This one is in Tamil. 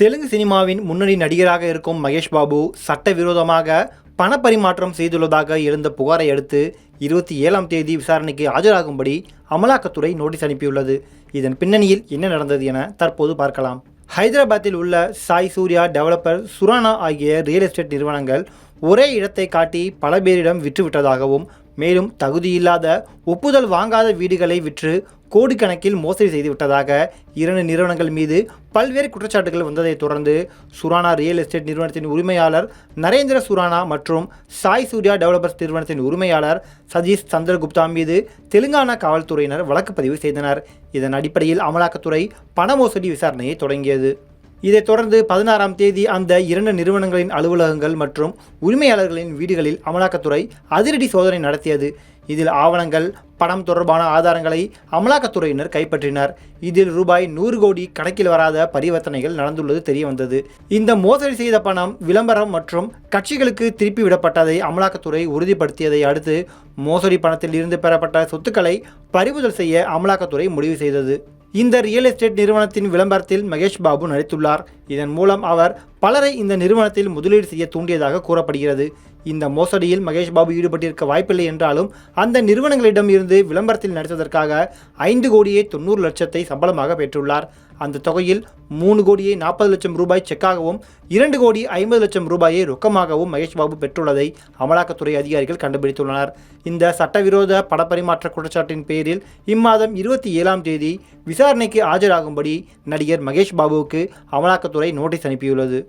தெலுங்கு சினிமாவின் முன்னணி நடிகராக இருக்கும் மகேஷ் பாபு சட்டவிரோதமாக பணப்பரிமாற்றம் செய்துள்ளதாக எழுந்த புகாரை அடுத்து இருபத்தி ஏழாம் தேதி விசாரணைக்கு ஆஜராகும்படி அமலாக்கத்துறை நோட்டீஸ் அனுப்பியுள்ளது. இதன் பின்னணியில் என்ன நடந்தது என தற்போது பார்க்கலாம். ஹைதராபாத்தில் உள்ள சாய் சூர்யா டெவலப்பர் சுரானா ஆகிய ரியல் எஸ்டேட் நிறுவனங்கள் ஒரே இடத்தை காட்டி பல பேரிடம் விற்றுவிட்டதாகவும் மேலும் தகுதியில்லாத ஒப்புதல் வாங்காத வீடுகளை விற்று கோடிக்கணக்கில் மோசடி செய்துவிட்டதாக இரண்டு நிறுவனங்கள் மீது பல்வேறு குற்றச்சாட்டுகள் வந்ததைத் தொடர்ந்து சுரானா ரியல் எஸ்டேட் நிறுவனத்தின் உரிமையாளர் நரேந்திர சுரானா மற்றும் சாய் சூர்யா டெவலப்பர்ஸ் நிறுவனத்தின் உரிமையாளர் சதீஷ் சந்திரகுப்தா மீது தெலுங்கானா காவல்துறையினர் வழக்கு பதிவு செய்தனர். இதன் அடிப்படையில் அமலாக்கத்துறை பண மோசடி விசாரணையை தொடங்கியது. இதைத் தொடர்ந்து பதினாறாம் தேதி அந்த இரண்டு நிறுவனங்களின் அலுவலகங்கள் மற்றும் உரிமையாளர்களின் வீடுகளில் அமலாக்கத்துறை அதிரடி சோதனை நடத்தியது. இதில் ஆவணங்கள் பணம் தொடர்பான ஆதாரங்களை அமலாக்கத்துறையினர் கைப்பற்றினர். இதில் ரூபாய் நூறு கோடி கணக்கில் வராத பரிவர்த்தனைகள் நடந்துள்ளது தெரிய வந்தது இந்த மோசடி செய்த பணம் விளம்பரம் மற்றும் கட்சிகளுக்கு திருப்பி விடப்பட்டதை அமலாக்கத்துறை உறுதிப்படுத்தியதை அடுத்து மோசடி பணத்தில் இருந்து பெறப்பட்ட சொத்துக்களை பறிமுதல் செய்ய அமலாக்கத்துறை முடிவு செய்தது. இந்த ரியல் எஸ்டேட் நிறுவனத்தின் விளம்பரத்தில் மகேஷ் பாபு நடித்துள்ளார். இதன் மூலம் அவர் பலரை இந்த நிறுவனத்தில் முதலீடு செய்ய தூண்டியதாக கூறப்படுகிறது. இந்த மோசடியில் மகேஷ் பாபு ஈடுபட்டிருக்க வாய்ப்பில்லை என்றாலும் அந்த நிறுவனங்களிடம் இருந்து விளம்பரத்தில் நடித்ததற்காக ஐந்து கோடியே தொண்ணூறு லட்சத்தை சம்பளமாக பெற்றுள்ளார். அந்த தொகையில் மூணு கோடியே நாற்பது லட்சம் ரூபாய் செக்காகவும் இரண்டு கோடி ஐம்பது லட்சம் ரூபாயை ரொக்கமாகவும் மகேஷ் பாபு பெற்றுள்ளதை அமலாக்கத்துறை அதிகாரிகள் கண்டுபிடித்துள்ளனர். இந்த சட்டவிரோத படப்பரிமாற்ற குற்றச்சாட்டின் பேரில் இம்மாதம் இருபத்தி ஏழாம் தேதி விசாரணைக்கு ஆஜராகும்படி நடிகர் மகேஷ் பாபுவுக்கு அமலாக்கத்துறை நோட்டீஸ் அனுப்பியுள்ளது